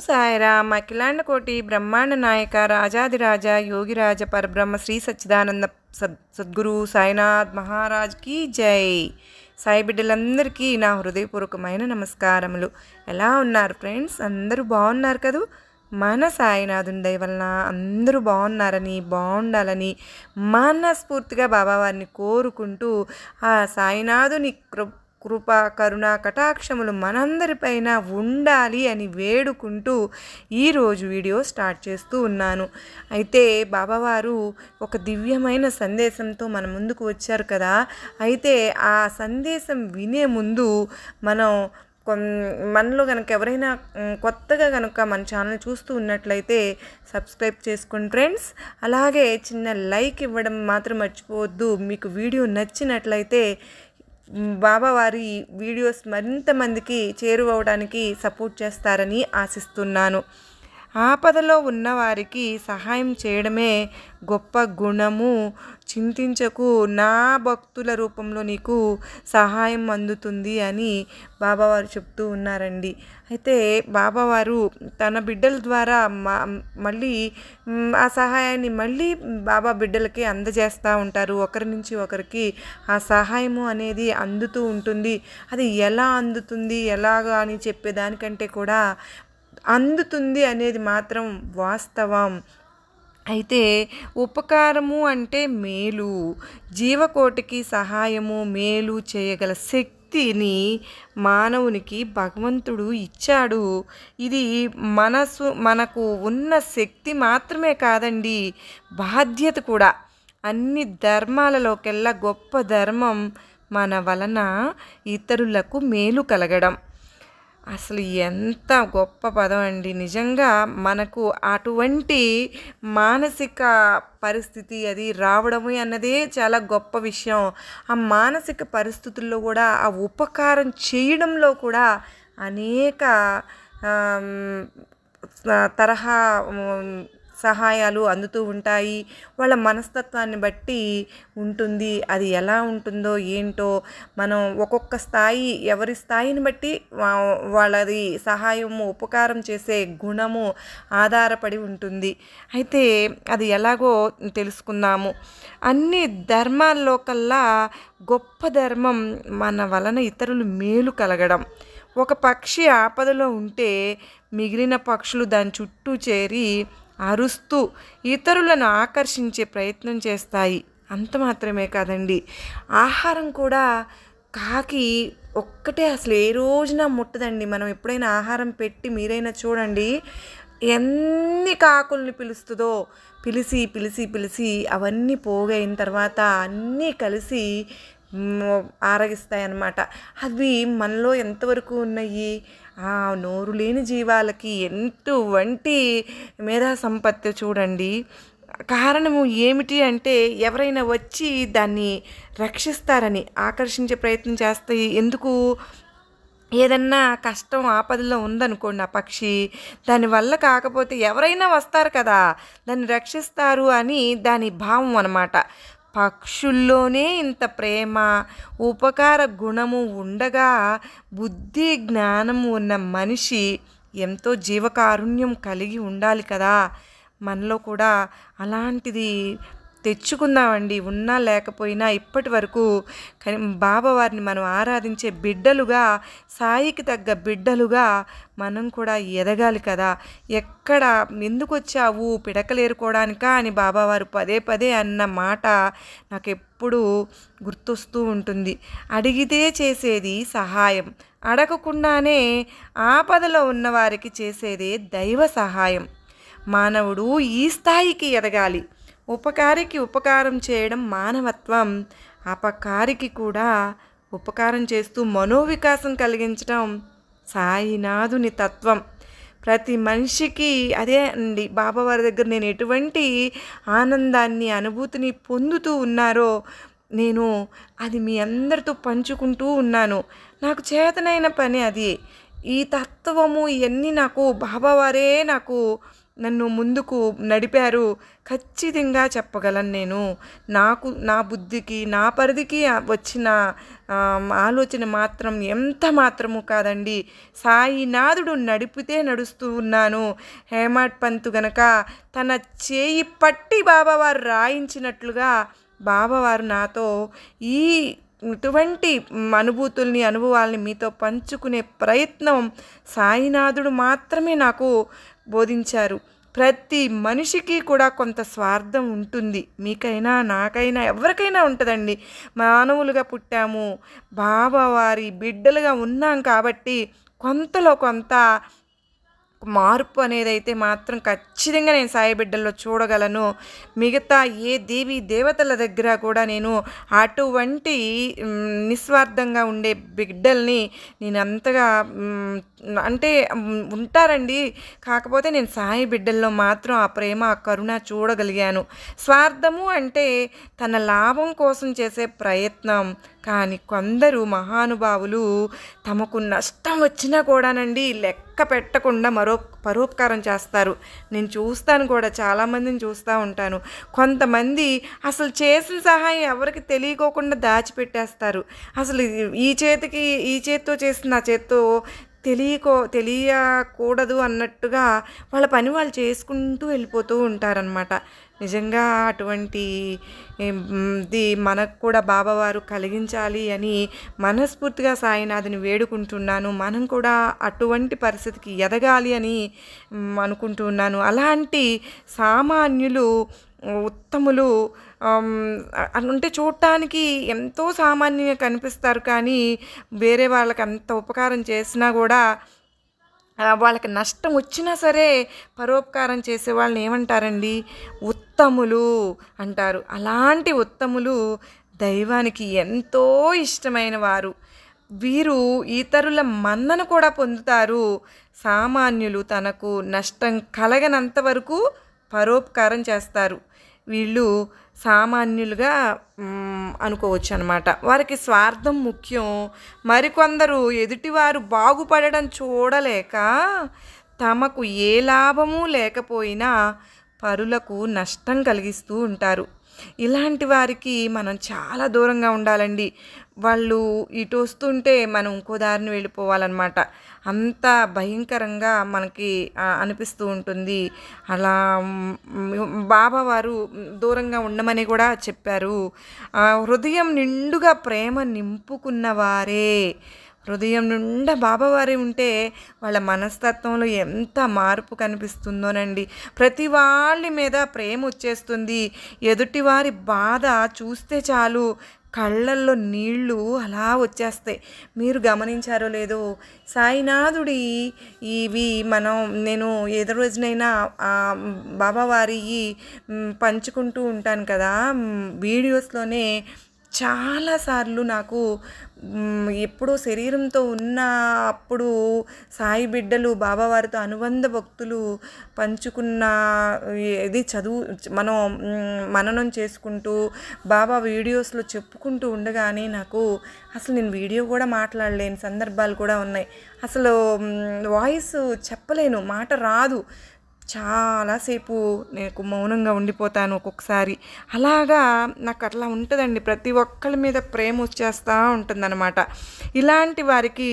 సాయిరామ్ అఖిలాండ కోటి బ్రహ్మాండ నాయక రాజాదిరాజ యోగిరాజ పరబ్రహ్మ శ్రీ సచ్చిదానంద సద్ సద్గురు సాయినాథ్ మహారాజ్కి జై. సాయి బిడ్డలందరికీ నా హృదయపూర్వకమైన నమస్కారములు. ఎలా ఉన్నారు ఫ్రెండ్స్? అందరూ బాగున్నారు కదూ? మన సాయినాథుని దయ వలన అందరూ బాగున్నారని బాగుండాలని మనస్ఫూర్తిగా బాబావారిని కోరుకుంటూ ఆ సాయినాథుని కృ కృప కరుణ కటాక్షములు మనందరిపైన ఉండాలి అని వేడుకుంటూ ఈరోజు వీడియో స్టార్ట్ చేస్తూ ఉన్నాను. అయితే బాబావారు ఒక దివ్యమైన సందేశంతో మన ముందుకు వచ్చారు కదా. అయితే ఆ సందేశం వినే ముందు మనం మనలో కనుక ఎవరైనా కొత్తగా కనుక మన ఛానల్ చూస్తూ ఉన్నట్లయితే సబ్స్క్రైబ్ చేసుకోండి ఫ్రెండ్స్. అలాగే చిన్న లైక్ ఇవ్వడం మాత్రం మర్చిపోవద్దు. మీకు వీడియో నచ్చినట్లయితే బాబావారి వీడియోస్ మరింత మందికి చేరువవడానికి సపోర్ట్ చేస్తారని ఆశిస్తున్నాను. ఆపదలో ఉన్నవారికి సహాయం చేయడమే గొప్ప గుణము. చింతించకు నా భక్తుల రూపంలో నీకు సహాయం అందుతుంది అని బాబావారు చెప్తూ ఉన్నారండి. అయితే బాబావారు తన బిడ్డల ద్వారా మళ్ళీ ఆ సహాయాన్ని మళ్ళీ బాబా బిడ్డలకి అందజేస్తూ ఉంటారు. ఒకరి నుంచి ఒకరికి ఆ సహాయము అనేది అందుతూ ఉంటుంది. అది ఎలా అందుతుంది ఎలాగా అని చెప్పేదానికంటే కూడా అందుతుంది అనేది మాత్రం వాస్తవం. అయితే ఉపకారము అంటే మేలు. జీవకోటికి సహాయము మేలు చేయగల శక్తిని మానవునికి భగవంతుడు ఇచ్చాడు. ఇది మనసు మనకు ఉన్న శక్తి మాత్రమే కాదండి బాధ్యత కూడా. అన్ని ధర్మాలలోకెల్లా గొప్ప ధర్మం మన వలన ఇతరులకు మేలు కలగడం. అసలు ఎంత గొప్ప పదం అండి. నిజంగా మనకు అటువంటి మానసిక పరిస్థితి అది రావడము అన్నదే చాలా గొప్ప విషయం. ఆ మానసిక పరిస్థితుల్లో కూడా ఆ ఉపకారం చేయడంలో కూడా అనేక తరహా సహాయాలు అందుతూ ఉంటాయి. వాళ్ళ మనస్తత్వాన్ని బట్టి ఉంటుంది. అది ఎలా ఉంటుందో ఏంటో మనం ఒక్కొక్క స్థాయి ఎవరి స్థాయిని బట్టి వా- వాళ్ళది సహాయము ఉపకారం చేసే గుణము ఆధారపడి ఉంటుంది. అయితే అది ఎలాగో తెలుసుకుందాము. అన్ని ధర్మాల్లో కల్లా గొప్ప ధర్మం మన వలన ఇతరులు మేలు కలగడం. ఒక పక్షి ఆపదలో ఉంటే మిగిలిన పక్షులు దాని చుట్టూ చేరి అరుస్తూ ఇతరులను ఆకర్షించే ప్రయత్నం చేస్తాయి. అంత మాత్రమే కాదండి. ఆహారం కూడా కాకి ఒక్కటే అసలు ఏ రోజున ముట్టదండి. మనం ఎప్పుడైనా ఆహారం పెట్టి మీరైనా చూడండి ఎన్ని కాకుల్ని పిలుస్తుందో పిలిచి పిలిచి పిలిచి అవన్నీ పోగైన తర్వాత అన్నీ కలిసి ఆరగిస్తాయి అన్నమాట అవి మనలో ఎంతవరకు ఉన్నాయి ఆ నోరు లేని జీవాలకి ఎంటువంటి మేధా సంపత్తి చూడండి. కారణము ఏమిటి అంటే ఎవరైనా వచ్చి దాన్ని రక్షిస్తారని ఆకర్షించే ప్రయత్నం చేస్తాయి ఎందుకు? ఏదన్నా కష్టం ఆపదలో ఉందనుకోండి ఆ పక్షి దానివల్ల కాకపోతే ఎవరైనా వస్తారు కదా దాన్ని రక్షిస్తారు అని దాని భావం అన్నమాట. పక్షుల్లోనే ఇంత ప్రేమ ఉపకార గుణము ఉండగా బుద్ధి జ్ఞానము ఉన్న మనిషి ఎంతో జీవకారుణ్యం కలిగి ఉండాలి కదా. మనలో కూడా అలాంటిది తెచ్చుకుందామండి ఉన్నా లేకపోయినా ఇప్పటి వరకు బాబావారిని మనం ఆరాధించే బిడ్డలుగా సాయికి తగ్గ బిడ్డలుగా మనం కూడా ఎదగాలి కదా. ఎక్కడ ఎందుకు వచ్చావు పిడకలేరుకోవడానికా అని బాబావారు పదే పదే అన్న మాట నాకు ఎప్పుడు గుర్తొస్తూ ఉంటుంది. అడిగితే చేసేది సహాయం. అడగకుండానే ఆపదలో ఉన్నవారికి చేసేదే దైవ సహాయం. మానవుడు ఈ స్థాయికి ఎదగాలి. ఉపకారికి ఉపకారం చేయడం మానవత్వం. అపకారికి కూడా ఉపకారం చేస్తూ మనోవికాసం కలిగించడం సాయినాథుని తత్వం. ప్రతి మనిషికి అదే అండి. బాబావారి దగ్గర నేను ఎటువంటి ఆనందాన్ని అనుభూతిని పొందుతూ ఉన్నారో నేను అది మీ అందరితో పంచుకుంటూ ఉన్నాను. నాకు చేతనైన పని అది. ఈ తత్వము ఇవన్నీ నాకు బాబావారే నాకు నన్ను ముందుకు నడిపారు. ఖచ్చితంగా చెప్పగలను నేను. నాకు నా బుద్ధికి నా పరిధికి వచ్చిన ఆలోచన మాత్రం ఎంత మాత్రము కాదండి. సాయినాథుడు నడిపితే నడుస్తూ ఉన్నాను. హేమాడ్ పంతు గనక తన చేయి పట్టి బాబావారు రాయించినట్లుగా బాబావారు నాతో ఈ ఇటువంటి అనుభూతుల్ని అనుభవాల్ని మీతో పంచుకునే ప్రయత్నం సాయినాథుడు మాత్రమే నాకు బోధించారు. ప్రతి మనిషికి కూడా కొంత స్వార్థం ఉంటుంది. మీకైనా నాకైనా ఎవరికైనా ఉంటుందండి. మానవులుగా పుట్టాము. బాబావారి బిడ్డలుగా ఉన్నాం కాబట్టి కొంతలో కొంత మార్పు అనేది అయితే మాత్రం ఖచ్చితంగా నేను సాయి బిడ్డల్లో చూడగలను. మిగతా ఏ దేవి దేవతల దగ్గర కూడా నేను అటువంటి నిస్వార్థంగా ఉండే బిడ్డల్ని నేను అంతగా అంటే ఉంటారండి. కాకపోతే నేను సాయి బిడ్డల్లో మాత్రం ఆ ప్రేమ ఆ కరుణ చూడగలిగాను. స్వార్థము అంటే తన లాభం కోసం చేసే ప్రయత్నం. కానీ కొందరు మహానుభావులు తమకు నష్టం వచ్చినా కూడానండి లెక్క పెట్టకుండా మరో పరోపకారం చేస్తారు. నేను చూస్తాను కూడా చాలామందిని చూస్తూ ఉంటాను. కొంతమంది అసలు చేసిన సహాయం ఎవరికి తెలియకోకుండా దాచిపెట్టేస్తారు. అసలు ఈ చేతికి ఈ చేత్తో చేసిన నా చేత్తో తెలియకో తెలియకూడదు అన్నట్టుగా వాళ్ళ పని వాళ్ళు చేసుకుంటూ వెళ్ళిపోతూ ఉంటారనమాట నిజంగా అటువంటి ది మనకు కూడా బాబావారు కలిగించాలి అని మనస్ఫూర్తిగా సాయినాథుని వేడుకుంటున్నాను. మనం కూడా అటువంటి పరిస్థితికి ఎదగాలి అని అనుకుంటున్నాను. అలాంటి సామాన్యులు ఉత్తములు అంటే చూడటానికి ఎంతో సామాన్యంగా కనిపిస్తారు కానీ వేరే వాళ్ళకి అంత ఉపకారం చేసినా కూడా వాళ్ళకి నష్టం వచ్చినా సరే పరోపకారం చేసే వాళ్ళని ఏమంటారండి? ఉత్తములు అంటారు. అలాంటి ఉత్తములు దైవానికి ఎంతో ఇష్టమైన వారు. వీరు ఇతరుల మన్నను కూడా పొందుతారు. సామాన్యులు తనకు నష్టం కలగనంత వరకు పరోపకారం చేస్తారు. వీళ్ళు సామాన్యులుగా అనుకోవచ్చు అనమాట వారికి స్వార్థం ముఖ్యం. మరికొందరు ఎదుటివారు బాగుపడడం చూడలేక తమకు ఏ లాభము లేకపోయినా పరులకు నష్టం కలిగిస్తూ ఉంటారు. ఇలాంటి వారికి మనం చాలా దూరంగా ఉండాలండి. వాళ్ళు ఇటు వస్తుంటే మనం ఇంకో దారిని వెళ్ళిపోవాలన్నమాట. అంత భయంకరంగా మనకి అనిపిస్తూ ఉంటుంది. అలా బాబావారు బాబా వారు దూరంగా ఉండమని కూడా చెప్పారు. హృదయం నిండుగా ప్రేమ నింపుకున్నవారే. హృదయం నిండా బాబావారి ఉంటే వాళ్ళ మనస్తత్వంలో ఎంత మార్పు కనిపిస్తుందోనండి. ప్రతి వాళ్ళ మీద ప్రేమ వచ్చేస్తుంది. ఎదుటివారి బాధ చూస్తే చాలు కళ్ళల్లో నీళ్ళు అలా వచ్చేస్తాయి. మీరు గమనించారో లేదో సాయినాథుడి ఇవి మనం నేను ఏదో రోజునైనా బాబావారి పంచుకుంటూ ఉంటాను కదా వీడియోస్లోనే చాలాసార్లు నాకు ఎప్పుడో శరీరంతో ఉన్న అప్పుడు సాయి బిడ్డలు బాబావారితో అనుబంధ భక్తులు పంచుకున్న ఇది చదువు మనం మననం చేసుకుంటూ బాబా వీడియోస్లో చెప్పుకుంటూ ఉండగానే నాకు అసలు నేను వీడియో కూడా మాట్లాడలేని సందర్భాలు కూడా ఉన్నాయి. అసలు వాయిస్ చెప్పలేను మాట రాదు. చాలాసేపు నేను మౌనంగా ఉండిపోతాను ఒక్కొక్కసారి. అలాగా నాకు అట్లా ఉంటుందండి. ప్రతి ఒక్కరి మీద ప్రేమ వచ్చేస్తూ ఉంటుందన్నమాట. ఇలాంటి వారికి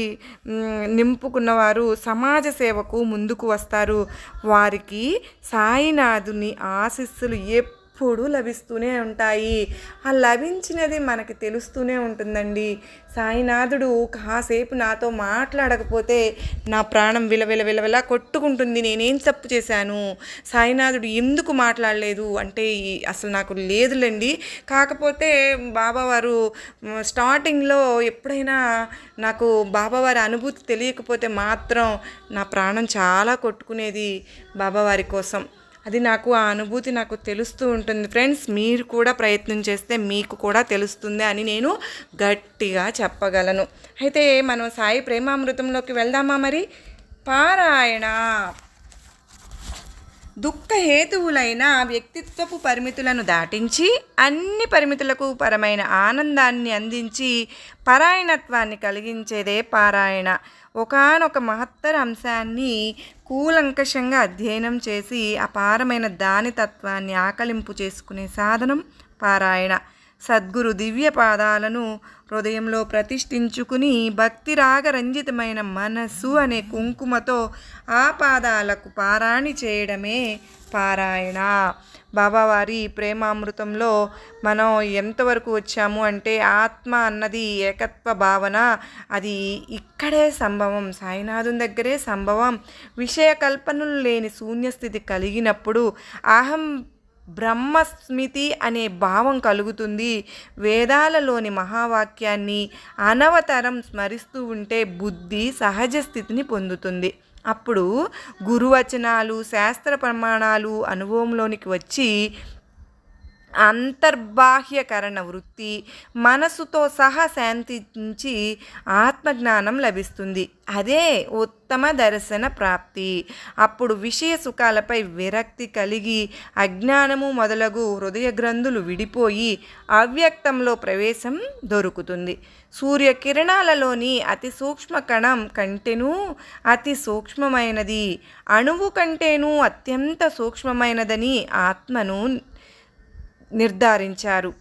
నింపుకున్నవారు నింపుకున్న వారు సమాజ సేవకు ముందుకు వస్తారు. వారికి సాయినాథుని ఆశీస్సులు ఎప్పుడు లభిస్తూనే ఉంటాయి. ఆ లభించినది మనకి తెలుస్తూనే ఉంటుందండి. సాయినాథుడు కాసేపు నాతో మాట్లాడకపోతే నా ప్రాణం విలవిల విలవిల కొట్టుకుంటుంది. నేనేం తప్పు చేశాను? సాయినాథుడు ఎందుకు మాట్లాడలేదు? అంటే అసలు నాకు లేదులేండి. కాకపోతే బాబావారు స్టార్టింగ్లో ఎప్పుడైనా నాకు బాబావారి అనుభూతి తెలియకపోతే మాత్రం నా ప్రాణం చాలా కొట్టుకునేది బాబావారి కోసం. అది నాకు ఆ అనుభూతి నాకు తెలుస్తూ ఉంటుంది. ఫ్రెండ్స్ మీరు కూడా ప్రయత్నం చేస్తే మీకు కూడా తెలుస్తుంది అని నేను గట్టిగా చెప్పగలను. అయితే మనం సాయి ప్రేమామృతంలోకి వెళ్దామా మరి? పారాయణ. దుఃఖ హేతువులైన వ్యక్తిత్వపు పరిమితులను దాటించి అన్ని పరిమితులకు పరమైన ఆనందాన్ని అందించి పరాయణత్వాన్ని కలిగించేదే పారాయణ. ఒకానొక మహత్తర అంశాన్ని కూలంకషంగా అధ్యయనం చేసి అపారమైన దాని తత్వాన్ని ఆకలింపు చేసుకునే సాధనం పారాయణ. సద్గురు దివ్య పాదాలను హృదయంలో ప్రతిష్ఠించుకుని భక్తి రాగరంజితమైన మనస్సు అనే కుంకుమతో ఆ పాదాలకు పారాణి చేయడమే పారాయణ. బాబావారి ప్రేమామృతంలో మనం ఎంతవరకు వచ్చాము అంటే ఆత్మ అన్నది ఏకత్వ భావన అది ఇక్కడే సంభవం సాయినాథుని దగ్గరే సంభవం. విషయ కల్పనలు లేని శూన్యస్థితి కలిగినప్పుడు అహం బ్రహ్మస్మితి అనే భావం కలుగుతుంది. వేదాలలోని మహావాక్యాన్ని అనవతరం స్మరిస్తూ ఉంటే బుద్ధి సహజ స్థితిని పొందుతుంది. అప్పుడు గురువచనాలు శాస్త్ర ప్రమాణాలు అనుభవంలోనికి వచ్చి అంతర్బాహ్యకరణ వృత్తి మనసుతో సహా శాంతించి ఆత్మజ్ఞానం లభిస్తుంది. అదే ఉత్తమ దర్శన ప్రాప్తి. అప్పుడు విషయ సుఖాలపై విరక్తి కలిగి అజ్ఞానము మొదలగు హృదయ గ్రంథులు విడిపోయి అవ్యక్తంలో ప్రవేశం దొరుకుతుంది. సూర్యకిరణాలలోని అతి సూక్ష్మ కణం కంటేనూ అతి సూక్ష్మమైనది. అణువు కంటేనూ అత్యంత సూక్ష్మమైనదని ఆత్మను నిర్ధారించారు.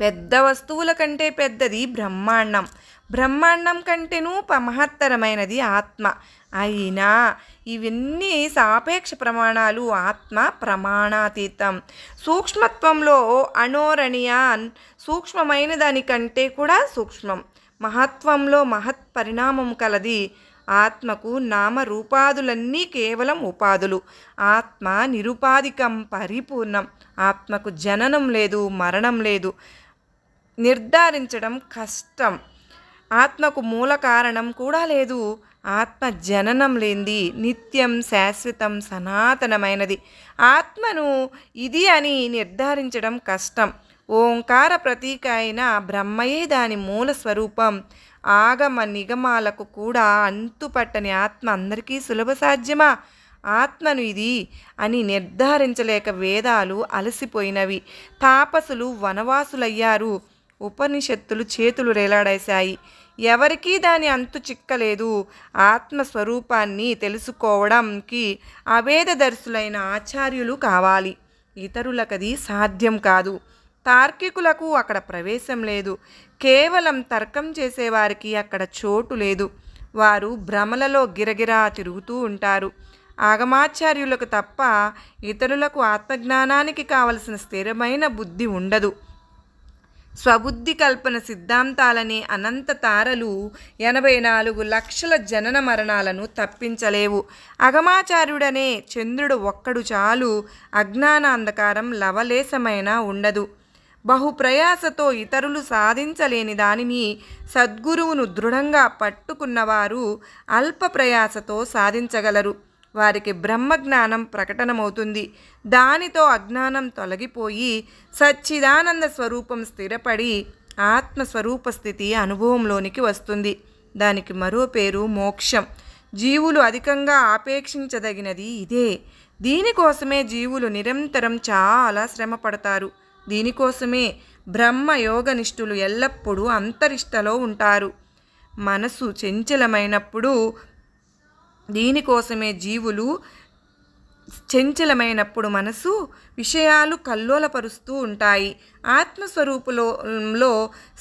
పెద్ద వస్తువుల కంటే పెద్దది బ్రహ్మాండం. బ్రహ్మాండం కంటేనూ ప- మహత్తరమైనది ఆత్మ. అయినా ఇవన్నీ సాపేక్ష ప్రమాణాలు ఆత్మ ప్రమాణాతీతం. సూక్ష్మత్వంలో అణోరణియాన్ సూక్ష్మమైన దానికంటే కూడా సూక్ష్మం. మహత్వంలో మహత్ పరిణామం కలది ఆత్మకు నామరూపాదులన్నీ కేవలం ఉపాధులు. ఆత్మ నిరుపాధికం పరిపూర్ణం. ఆత్మకు జననం లేదు మరణం లేదు. నిర్ధారించడం కష్టం. ఆత్మకు మూల కారణం కూడా లేదు. ఆత్మ జననం లేనిది నిత్యం శాశ్వతం సనాతనమైనది. ఆత్మను ఇది అని నిర్ధారించడం కష్టం. ఓంకార ప్రతీక అయిన బ్రహ్మయే దాని మూల స్వరూపం. ఆగమ నిగమాలకు కూడా అంతుపట్టని ఆత్మ అందరికీ సులభ సాధ్యమా ఆత్మను ఇది అని నిర్ధారించలేక వేదాలు అలసిపోయినవి. తాపసులు వనవాసులయ్యారు. ఉపనిషత్తులు చేతులు రేలాడేశాయి. ఎవరికీ దాని అంతు చిక్కలేదు. ఆత్మస్వరూపాన్ని తెలుసుకోవడానికి అవేదదర్శులైన ఆచార్యులు కావాలి. ఇతరులకది సాధ్యం కాదు. తార్కికులకు అక్కడ ప్రవేశం లేదు. కేవలం తర్కం చేసేవారికి అక్కడ చోటు లేదు. వారు భ్రమలలో గిరగిరా తిరుగుతూ ఉంటారు. ఆగమాచార్యులకు తప్ప ఇతరులకు ఆత్మజ్ఞానానికి కావలసిన స్థిరమైన బుద్ధి ఉండదు. స్వబుద్ధి కల్పన సిద్ధాంతాలనే అనంత తారలు ఎనభై నాలుగు లక్షల జనన మరణాలను తప్పించలేవు. అగమాచార్యుడనే చంద్రుడు ఒక్కడు చాలు అజ్ఞాన అంధకారం లవలేశమైనా ఉండదు. బహుప్రయాసతో ఇతరులు సాధించలేని దానిని సద్గురువును దృఢంగా పట్టుకున్నవారు అల్ప ప్రయాసతో సాధించగలరు. వారికి బ్రహ్మజ్ఞానం ప్రకటనమవుతుంది. దానితో అజ్ఞానం తొలగిపోయి సచ్చిదానంద స్వరూపం స్థిరపడి ఆత్మస్వరూప స్థితి అనుభవంలోనికి వస్తుంది. దానికి మరో పేరు మోక్షం. జీవులు అధికంగా ఆపేక్షించదగినది ఇదే. దీనికోసమే జీవులు నిరంతరం చాలా శ్రమ పడతారు దీనికోసమే బ్రహ్మ యోగనిష్ఠులు ఎల్లప్పుడూ అంతరిష్టలో ఉంటారు. మనసు చంచలమైనప్పుడు దీనికోసమే జీవులు చంచలమైనప్పుడు మనసు విషయాలు కల్లోలపరుస్తూ ఉంటాయి. ఆత్మస్వరూపులో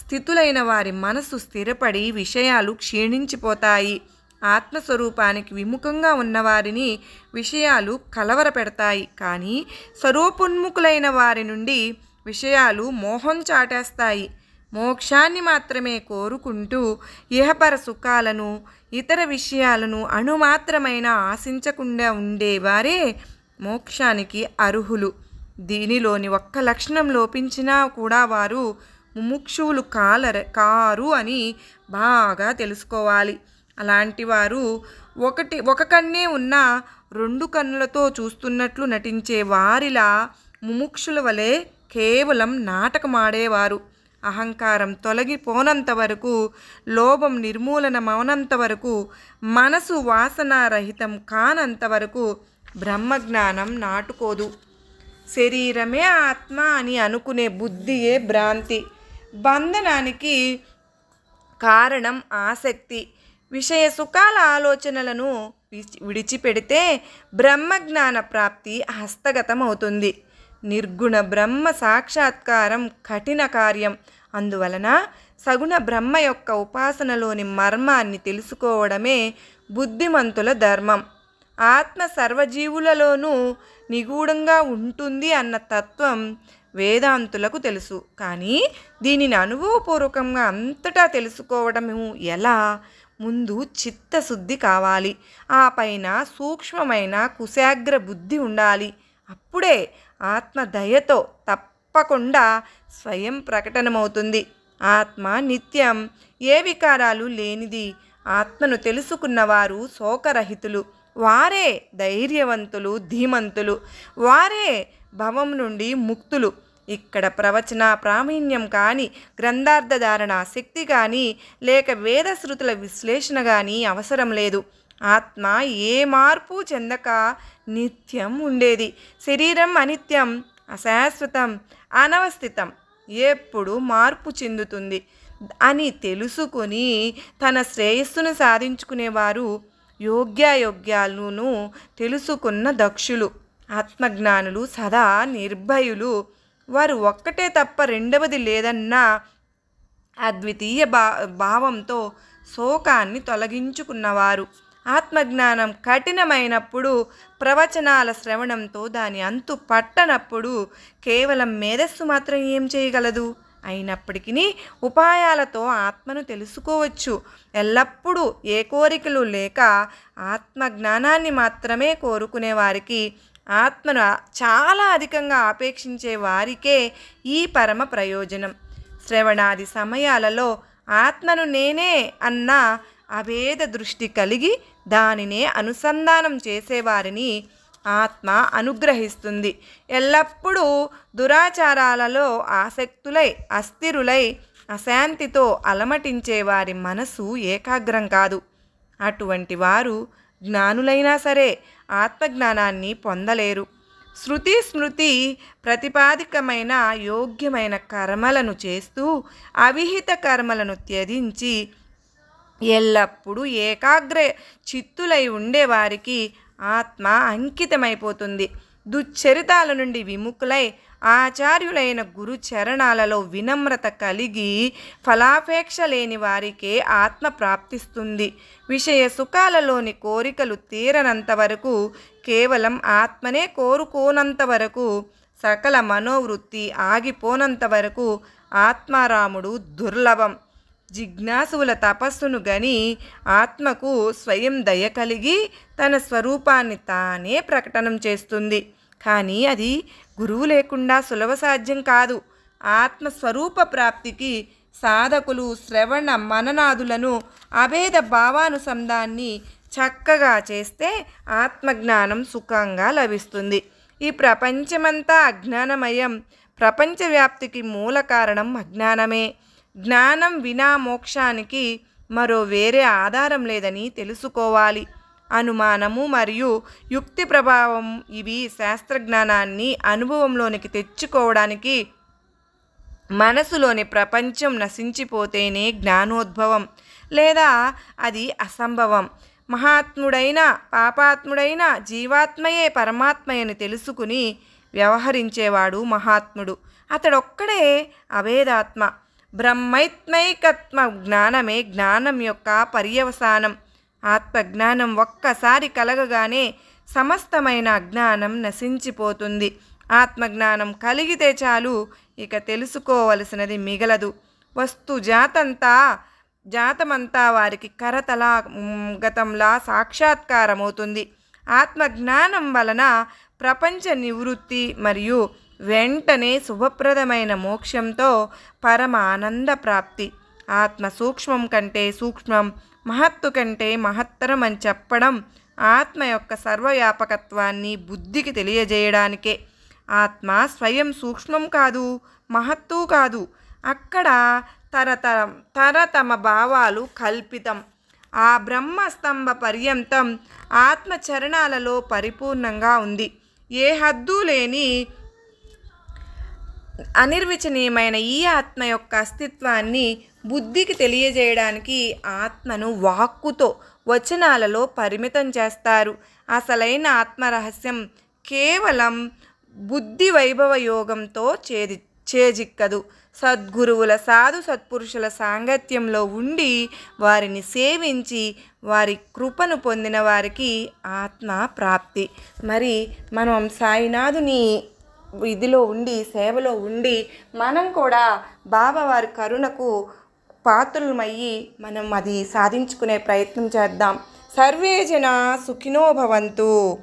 స్థితులైన వారి మనసు స్థిరపడి విషయాలు క్షీణించిపోతాయి. ఆత్మస్వరూపానికి విముఖంగా ఉన్నవారిని విషయాలు కలవరపెడతాయి. కానీ స్వరూపోన్ముఖులైన వారి నుండి విషయాలు మోహం చాటేస్తాయి. మోక్షాన్ని మాత్రమే కోరుకుంటూ ఇహపర సుఖాలను ఇతర విషయాలను అణుమాత్రమైన ఆశించకుండా ఉండేవారే మోక్షానికి అర్హులు. దీనిలోని ఒక్క లక్షణం లోపించినా కూడా వారు ముముక్షువులు కాలర కారు అని బాగా తెలుసుకోవాలి. అలాంటి వారు ఒకటి ఒక కన్నే ఉన్న రెండు కన్నులతో చూస్తున్నట్లు నటించే వారిలా ముముక్షుల వలె కేవలం నాటకమాడేవారు. అహంకారం తొలగిపోనంత వరకు లోభం నిర్మూలనమవనంత వరకు మనసు వాసనారహితం కానంత వరకు బ్రహ్మజ్ఞానం నాటుకోదు. శరీరమే ఆత్మ అని అనుకునే బుద్ధియే భ్రాంతి? బంధనానికి కారణం ఆసక్తి. విషయ సుఖాల ఆలోచనలను విడిచిపెడితే బ్రహ్మజ్ఞాన ప్రాప్తి హస్తగతం అవుతుంది నిర్గుణ బ్రహ్మ సాక్షాత్కారం కఠిన కార్యం. అందువలన సగుణ బ్రహ్మ యొక్క ఉపాసనలోని మర్మాన్ని తెలుసుకోవడమే బుద్ధిమంతుల ధర్మం. ఆత్మ సర్వజీవులలోనూ నిగూఢంగా ఉంటుంది అన్న తత్వం వేదాంతులకు తెలుసు. కానీ దీనిని అనుభవపూర్వకంగా అంతటా తెలుసుకోవడము ఎలా? ముందు చిత్తశుద్ధి కావాలి. ఆ పైన సూక్ష్మమైన కుశాగ్ర బుద్ధి ఉండాలి. అప్పుడే ఆత్మ దయతో తప్పకుండా స్వయం ప్రకటనమవుతుంది. ఆత్మ నిత్యం ఏ వికారాలు లేనిది. ఆత్మను తెలుసుకున్నవారు శోకరహితులు. వారే ధైర్యవంతులు ధీమంతులు. వారే భవం నుండి ముక్తులు. ఇక్కడ ప్రవచన ప్రావీణ్యం కానీ గ్రంథార్థధారణ శక్తి కానీ లేక వేదశృతుల విశ్లేషణ కానీ అవసరం లేదు. ఆత్మ ఏ మార్పు చెందక నిత్యం ఉండేది. శరీరం అనిత్యం అశాశ్వతం అనవస్థితం ఎప్పుడు మార్పు చెందుతుంది అని తెలుసుకొని తన శ్రేయస్సును సాధించుకునేవారు యోగ్యాయోగ్యాలను తెలుసుకున్న దక్షులు. ఆత్మజ్ఞానులు సదా నిర్భయులు. వారు ఒక్కటే తప్ప రెండవది లేదన్న అద్వితీయ భా భావంతో శోకాన్ని తొలగించుకున్నవారు. ఆత్మజ్ఞానం కఠినమైనప్పుడు ప్రవచనాల శ్రవణంతో దాని అంతు పట్టనప్పుడు కేవలం మేధస్సు మాత్రం ఏం చేయగలదు? అయినప్పటికీ ఉపాయాలతో ఆత్మను తెలుసుకోవచ్చు. ఎల్లప్పుడూ ఏ కోరికలు లేక ఆత్మజ్ఞానాన్ని మాత్రమే కోరుకునే వారికి ఆత్మను చాలా అధికంగా ఆపేక్షించే వారికే ఈ పరమ ప్రయోజనం. శ్రవణాది సమయాలలో ఆత్మను నేనే అన్న అభేద దృష్టి కలిగి దానినే అనుసంధానం చేసేవారిని ఆత్మ అనుగ్రహిస్తుంది. ఎల్లప్పుడూ దురాచారాలలో ఆసక్తులై అస్థిరులై అశాంతితో అలమటించే వారి మనసు ఏకాగ్రం కాదు. అటువంటి వారు జ్ఞానులైనా సరే ఆత్మజ్ఞానాన్ని పొందలేరు. శృతి స్మృతి ప్రతిపాదికమైన యోగ్యమైన కర్మలను చేస్తూ అవిహిత కర్మలను త్యజించి ఎల్లప్పుడూ ఏకాగ్ర చిత్తులై ఉండేవారికి ఆత్మ అంకితమైపోతుంది. దుశ్చరితాల నుండి విముఖులై ఆచార్యులైన గురు చరణాలలో వినమ్రత కలిగి ఫలాపేక్ష లేని వారికే ఆత్మ ప్రాప్తిస్తుంది. విషయ సుఖాలలోని కోరికలు తీరనంత వరకు కేవలం ఆత్మనే కోరుకోనంత వరకు సకల మనోవృత్తి ఆగిపోనంత వరకు ఆత్మారాముడు దుర్లభం. జిజ్ఞాసువుల తపస్సును గని ఆత్మకు స్వయం దయ కలిగి తన స్వరూపాన్ని తానే ప్రకటనం చేస్తుంది. కానీ అది గురువు లేకుండా సులభ సాధ్యం కాదు. ఆత్మస్వరూప ప్రాప్తికి సాధకులు శ్రవణ మననాదులను అభేద భావానుసంధాన్ని చక్కగా చేస్తే ఆత్మజ్ఞానం సుఖంగా లభిస్తుంది. ఈ ప్రపంచమంతా అజ్ఞానమయం. ప్రపంచవ్యాప్తికి మూల కారణం అజ్ఞానమే. జ్ఞానం వినా మోక్షానికి మరో వేరే ఆధారం లేదని తెలుసుకోవాలి. అనుమానము మరియు యుక్తి ప్రభావం ఇవి శాస్త్రజ్ఞానాన్ని అనుభవంలోనికి తెచ్చుకోవడానికి మనసులోని ప్రపంచం నశించిపోతేనే జ్ఞానోద్భవం లేదా అది అసంభవం. మహాత్ముడైన పాపాత్ముడైన జీవాత్మయే పరమాత్మయని తెలుసుకుని వ్యవహరించేవాడు మహాత్ముడు. అతడొక్కడే అభేదాత్మ బ్రహ్మైత్మైకత్మ జ్ఞానమే జ్ఞానం యొక్క పర్యవసానం. ఆత్మజ్ఞానం ఒక్కసారి కలగగానే సమస్తమైన అజ్ఞానం నశించిపోతుంది. ఆత్మజ్ఞానం కలిగితే చాలు ఇక తెలుసుకోవలసినది మిగలదు. వస్తు జాతంతా జాతమంతా వారికి కరతలా గతంలా సాక్షాత్కారమవుతుంది. ఆత్మజ్ఞానం వలన ప్రపంచ నివృత్తి మరియు వెంటనే శుభప్రదమైన మోక్షంతో పరమ ఆనంద ప్రాప్తి. ఆత్మ సూక్ష్మం కంటే సూక్ష్మం మహత్తు కంటే మహత్తరం అని చెప్పడం ఆత్మ యొక్క సర్వవ్యాపకత్వాన్ని బుద్ధికి తెలియజేయడానికే. ఆత్మ స్వయం సూక్ష్మం కాదు మహత్తు కాదు. అక్కడ తరతరం తరతమ భావాలు కల్పితం. ఆ బ్రహ్మస్తంభ పర్యంతం ఆత్మ చరణాలలో పరిపూర్ణంగా ఉంది. ఏ హద్దు లేని అనిర్వచనీయమైన ఈ ఆత్మ యొక్క అస్తిత్వాన్ని బుద్ధికి తెలియజేయడానికి ఆత్మను వాక్కుతో వచనాలలో పరిమితం చేస్తారు. అసలైన ఆత్మరహస్యం కేవలం బుద్ధి వైభవ యోగంతో చేది చేజిక్కదు. సద్గురువుల సాధు సత్పురుషుల సాంగత్యంలో ఉండి వారిని సేవించి వారి కృపను పొందిన వారికి ఆత్మ ప్రాప్తి. మరి మనం సాయినాథుని ఇదిలో ఉండి సేవలో ఉండి మనం కూడా బాబావారి కరుణకు పాత్రులమయ్యి మనం అది సాధించుకునే ప్రయత్నం చేద్దాం. సర్వే జన సుఖినో భవంతు.